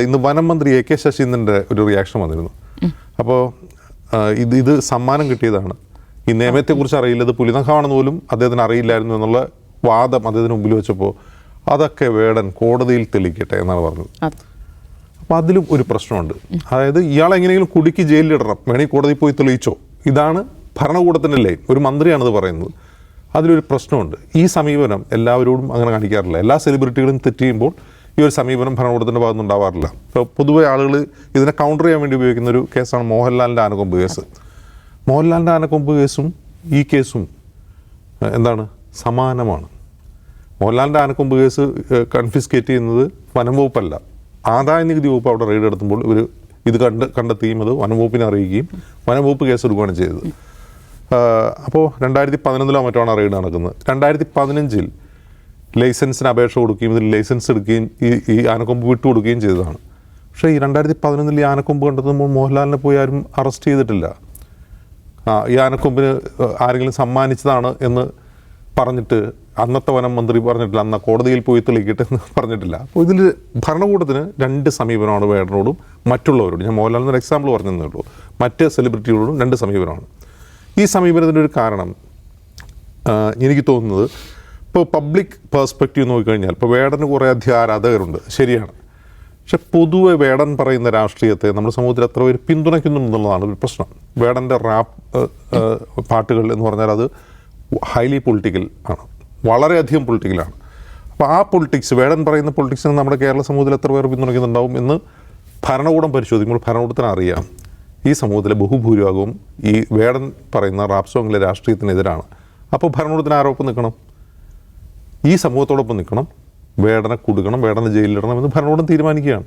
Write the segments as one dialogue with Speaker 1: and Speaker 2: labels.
Speaker 1: ഇന്ന് വനം മന്ത്രി എ കെ ശശീന്ദ്രന്റെ ഒരു റിയാക്ഷൻ വന്നിരുന്നു. അപ്പോൾ ഇത് ഇത് സമ്മാനം കിട്ടിയതാണ്. ഈ നിയമത്തെക്കുറിച്ച് അറിയില്ല ഇത് പുലിനഖമാണെന്ന് പോലും അദ്ദേഹത്തിന് അറിയില്ലായിരുന്നു എന്നുള്ള വാദം അദ്ദേഹത്തിന് മുമ്പിൽ വെച്ചപ്പോൾ അതൊക്കെ വേടൻ കോടതിയിൽ തെളിയിക്കട്ടെ എന്നാണ് പറഞ്ഞത്. അപ്പോൾ അതിലും ഒരു പ്രശ്നമുണ്ട്. അതായത് ഇയാൾ എങ്ങനെയെങ്കിലും കുടുക്കി ജയിലിലിടണം. വേണമെങ്കിൽ കോടതിയിൽ പോയി തെളിയിച്ചോ. ഇതാണ് ഭരണകൂടത്തിന്റെ ലൈൻ ഒരു മന്ത്രിയാണിത് പറയുന്നത്. അതിലൊരു പ്രശ്നമുണ്ട്. ഈ സമീപനം എല്ലാവരോടും അങ്ങനെ കാണിക്കാറില്ല. എല്ലാ സെലിബ്രിറ്റികളും തെറ്റ് ചെയ്യുമ്പോൾ ഈ ഒരു സമീപനം ഭരണകൂടത്തിന്റെ ഭാഗത്തുനിന്ന് ഉണ്ടാവാറില്ല. ഇപ്പോൾ പൊതുവെ ആളുകൾ ഇതിനെ കൗണ്ടർ ചെയ്യാൻ വേണ്ടി ഉപയോഗിക്കുന്ന ഒരു കേസാണ് മോഹൻലാലിന്റെ ആനക്കൊമ്പ് കേസ്. മോഹൻലാലിന്റെ ആനക്കൊമ്പ് കേസും ഈ കേസും എന്താണ്? സമാനമാണ്. മോഹൻലാലിന്റെ ആനക്കൊമ്പ് കേസ് കൺഫിസ്കേറ്റ് ചെയ്യുന്നത് വനം വകുപ്പല്ല. ആദായ നികുതി വകുപ്പ് അവിടെ റെയ്ഡ് എടുത്തുമ്പോൾ ഇവർ ഇത് കണ്ട് കണ്ടെത്തുകയും അത് വനം വകുപ്പിനെ അറിയിക്കുകയും വനം വകുപ്പ് കേസ് എടുക്കുകയാണ് ചെയ്തത്. അപ്പോൾ രണ്ടായിരത്തി പതിനൊന്നിലോ മറ്റോ ആണ് റെയ്ഡ് നടക്കുന്നത്. രണ്ടായിരത്തി പതിനഞ്ചിൽ ലൈസൻസിന് അപേക്ഷ കൊടുക്കുകയും ഇതിൽ ലൈസൻസ് എടുക്കുകയും ഈ ഈ ആനക്കൊമ്പ് വിട്ടുകൊടുക്കുകയും ചെയ്തതാണ്. പക്ഷേ ഈ രണ്ടായിരത്തി പതിനൊന്നിൽ ഈ ആനക്കൊമ്പ് കണ്ടെത്തുമ്പോൾ മോഹൻലാലിനെ പോയി ആരും അറസ്റ്റ് ചെയ്തിട്ടില്ല. ആ, ഈ ആനക്കൊമ്പിന് ആരെങ്കിലും സമ്മാനിച്ചതാണ് എന്ന് പറഞ്ഞിട്ട് അന്നത്തെ വനം മന്ത്രി പറഞ്ഞിട്ടില്ല. അന്ന കോടതിയിൽ പോയി തെളിയിക്കട്ടെ എന്ന് പറഞ്ഞിട്ടില്ല. അപ്പോൾ ഇതിൽ ഭരണകൂടത്തിന് രണ്ട് സമീപനമാണ് വേടനോടും മറ്റുള്ളവരോടും. ഞാൻ മോഹൻലാലിന് ഒരു എക്സാമ്പിൾ പറഞ്ഞതേ ഉള്ളൂ. മറ്റ് സെലിബ്രിറ്റികളോടും രണ്ട് സമീപനമാണ്. ഈ സമീപനത്തിന്റെ ഒരു കാരണം എനിക്ക് തോന്നുന്നത് ഇപ്പോൾ പബ്ലിക് പേഴ്സ്പെക്റ്റീവ് നോക്കിക്കഴിഞ്ഞാൽ ഇപ്പോൾ വേടന് കുറേ അധികം ആരാധകരുണ്ട് ശരിയാണ്. പക്ഷെ പൊതുവെ വേടൻ പറയുന്ന രാഷ്ട്രീയത്തെ നമ്മുടെ സമൂഹത്തിൽ എത്ര പേര് പിന്തുണയ്ക്കുന്നുണ്ടെന്നുള്ളതാണ് ഒരു പ്രശ്നം. വേടന്റെ റാപ്പ് പാട്ടുകൾ എന്ന് പറഞ്ഞാൽ അത് ഹൈലി പൊളിറ്റിക്കൽ ആണ്. വളരെയധികം പൊളിറ്റിക്കലാണ് അപ്പോൾ ആ പൊളിറ്റിക്സ് വേടൻ പറയുന്ന പൊളിറ്റിക്സിന് നമ്മുടെ കേരള സമൂഹത്തിൽ എത്ര പേർ പിന്തുണയ്ക്കുന്നുണ്ടാവും എന്ന് ഭരണകൂടം പരിശോധിക്കുമ്പോൾ ഭരണകൂടത്തിന് അറിയാം. ഈ സമൂഹത്തിലെ ബഹുഭൂരിഭാഗവും ഈ വേടൻ പറയുന്ന റാപ്പ് സോങ്ങിലെ രാഷ്ട്രീയത്തിനെതിരാണ്. അപ്പോൾ ഭരണകൂടത്തിന് ആരോപ്പം നിൽക്കണം. ഈ സമൂഹത്തോടൊപ്പം നിൽക്കണം വേടന കൊടുക്കണം വേടനെ ജയിലിലിടണം എന്ന് ഭരണകൂടം തീരുമാനിക്കുകയാണ്.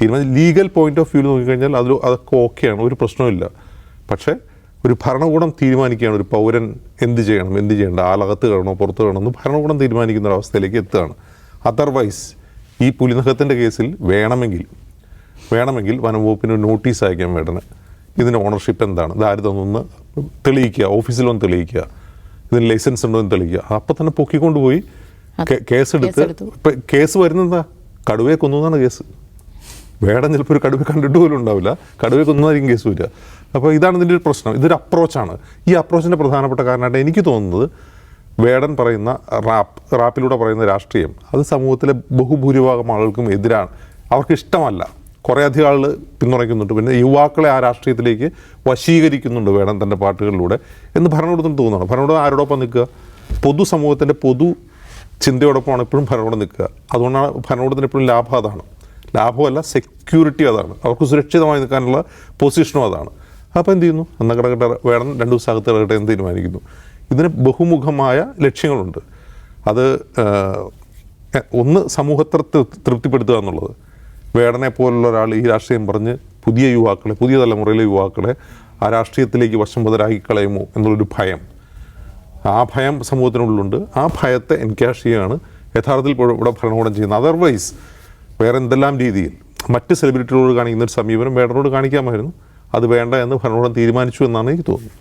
Speaker 1: തീരുമാനം ലീഗൽ പോയിന്റ് ഓഫ് വ്യൂ നോക്കിക്കഴിഞ്ഞാൽ അതിൽ അതൊക്കെ ഓക്കെയാണ് ഒരു പ്രശ്നമില്ല പക്ഷേ ഒരു ഭരണകൂടം തീരുമാനിക്കുകയാണ് ഒരു പൗരൻ എന്ത് ചെയ്യണം എന്ത് ചെയ്യേണ്ട ആലകത്ത് കാണണോ പുറത്ത് കിടണോ എന്ന് ഭരണകൂടം തീരുമാനിക്കുന്ന ഒരു അവസ്ഥയിലേക്ക് എത്തുകയാണ്. അതർവൈസ് ഈ പുലിനഖത്തിന്റെ കേസിൽ വേണമെങ്കിൽ വേണമെങ്കിൽ വനംവകുപ്പിന് നോട്ടീസ് അയക്കാൻ വേണ്ടത് ഇതിന്റെ ഓണർഷിപ്പ് എന്താണ്? തന്നൊന്ന് തെളിയിക്കുക ഓഫീസിലൊന്ന് തെളിയിക്കുക ഇതിന് ലൈസൻസ് ഉണ്ടോ എന്ന് തെളിയിക്കുക. അപ്പം തന്നെ പൊക്കിക്കൊണ്ടുപോയി കേ- കേസെടുത്ത് ഇപ്പൊ കേസ് വരുന്നതാ കടുവയെ കൊന്നുന്നാണ് കേസ്. വേടൻ ചിലപ്പോൾ ഒരു കടുവ കണ്ടിട്ട് പോലും ഉണ്ടാവില്ല. കടുവയെ കൊന്നതായിരിക്കും കേസ് വരിക. അപ്പോൾ ഇതാണ് ഇതിന്റെ ഒരു പ്രശ്നം. ഇതൊരു അപ്രോച്ചാണ്. ഈ അപ്രോച്ചിന്റെ പ്രധാനപ്പെട്ട കാരണമായിട്ട് എനിക്ക് തോന്നുന്നത് വേടൻ പറയുന്ന റാപ്പ് റാപ്പിലൂടെ പറയുന്ന രാഷ്ട്രീയം അത് സമൂഹത്തിലെ ബഹുഭൂരിഭാഗം ആളുകൾക്കും എതിരാണ്. അവർക്ക് ഇഷ്ടമല്ല. കുറേ അധികം ആളുകൾ പിന്തുണയ്ക്കുന്നുണ്ട്. പിന്നെ യുവാക്കളെ ആ രാഷ്ട്രീയത്തിലേക്ക് വശീകരിക്കുന്നുണ്ട് വേടൻ തന്റെ പാട്ടുകളിലൂടെ എന്ന് ഭരണകൂടത്തിന് തോന്നുന്നു ഭരണകൂടം ആരോടൊപ്പം നിൽക്കുക? പൊതുസമൂഹത്തിന്റെ പൊതു ചിന്തയോടൊപ്പമാണ് എപ്പോഴും ഭരണകൂടം നിൽക്കുക. അതുകൊണ്ടാണ് ഭരണകൂടത്തിന് എപ്പോഴും ലാഭം അതാണ്. ലാഭമല്ല സെക്യൂരിറ്റി അതാണ്. അവർക്ക് സുരക്ഷിതമായി നിൽക്കാനുള്ള പൊസിഷനും അതാണ്. അപ്പോൾ എന്ത് ചെയ്യുന്നു? അന്ന കിടക്കട്ടെ വേണം രണ്ട് ദിവസം അകത്ത് കിടക്കട്ടെ എന്ന് തീരുമാനിക്കുന്നു. ഇതിന് ബഹുമുഖമായ ലക്ഷ്യങ്ങളുണ്ട്. അത് ഒന്ന് സമൂഹത്തെ തൃപ്തിപ്പെടുത്തുക എന്നുള്ളത്. വേടനെ പോലുള്ള ഒരാൾ ഈ രാഷ്ട്രീയം പറഞ്ഞ് പുതിയ യുവാക്കളെ പുതിയ തലമുറയിലെ യുവാക്കളെ ആ രാഷ്ട്രീയത്തിലേക്ക് വശംവതരാക്കി കളയുമോ എന്നുള്ളൊരു ഭയം. ആ ഭയം സമൂഹത്തിനുള്ളിലുണ്ട്. ആ ഭയത്തെ എൻകാഷ് ചെയ്യുകയാണ് യഥാർത്ഥത്തിൽ ഇവിടെ ഭരണകൂടം ചെയ്യുന്നത്. അതർവൈസ് വേറെ എന്തെല്ലാം രീതിയിൽ? മറ്റ് സെലിബ്രിറ്റികളോട് കാണിക്കുന്ന ഒരു സമീപനം വേടനോട് കാണിക്കാമായിരുന്നു. അത് വേണ്ട എന്ന് ഭരണകൂടം തീരുമാനിച്ചു എന്നാണ് എനിക്ക് തോന്നുന്നത്.